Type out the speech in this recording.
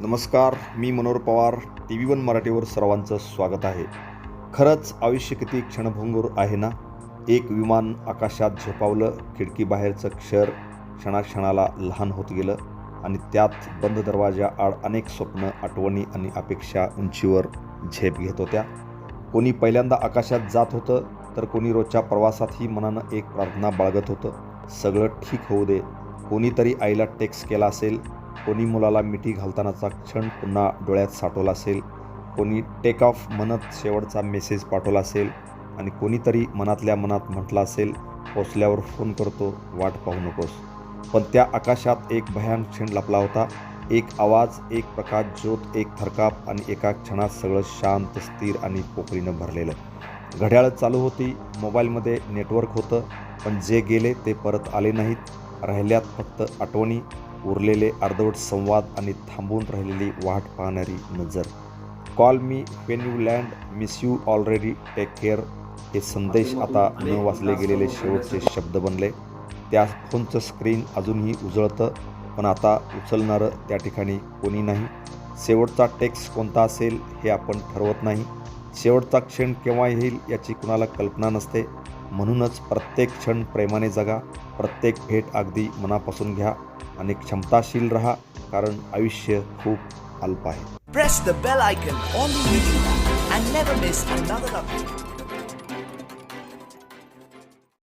नमस्कार मी Manohar Pawar T V one मराठीवर सर्वांचं स्वागत आहे. खरंच आयुष्य किती क्षणभंगूर आहे ना? एक विमान आकाशात झेपावलं खिडकीबाहेरचं क्षर क्षणाक्षणाला लहान होत गेलं आणि त्यात बंद दरवाजा आड अनेक स्वप्न आठवणी आणि अपेक्षा उंचीवर झेप घेत होत्या. कोणी पहिल्यांदा आकाशात जात होतं तर कोणी रोजच्या प्रवासातही मनानं एक प्रार्थना बाळगत होतं. सगळं ठीक होऊ दे. कोणीतरी आईला टेक्स्ट केला असेल कोणी मुलाला मिठी घालतानाचा क्षण पुन्हा डोळ्यात साठवला असेल कोणी टेक ऑफ म्हणत शेवटचा मेसेज पाठवला असेल आणि कोणीतरी मनातल्या मनात म्हटलं असेल पोचल्यावर फोन करतो वाट पाहू नकोस. पण त्या आकाशात एक भयान क्षण लपला होता. एक आवाज एक प्रकाश ज्योत एक थरकाप आणि एका क्षणात सगळं शांत स्थिर आणि पोकळीनं भरलेलं. घड्याळ चालू होती मोबाईलमध्ये नेटवर्क होतं पण जे गेले ते परत आले नाहीत. राहिल्यात फक्त आठवणी. उरलेले अर्धवट संवाद आणि थांबून राहिलेली वाट पाहणारी नजर. Call me when you land miss you already take care हे संदेश आता न वाचले गेलेले शेवटचे शब्द बनले. त्या फोनचं स्क्रीन अजूनही उजळतं पण आता उचलणारं त्या ठिकाणी कोणी नाही. शेवटचा टेक्स्ट कोणता असेल हे आपण ठरवत नाही. शेवटचा क्षण केव्हा येईल याची कुणाला कल्पना नसते. म्हणूनच प्रत्येक क्षण प्रेमाने जगा प्रत्येक भेट अगदी मनापासून घ्या. आणि क्षमताशील रहा कारण आयुष्य खूप अल्प आहे. Press the bell icon on the video and never miss another update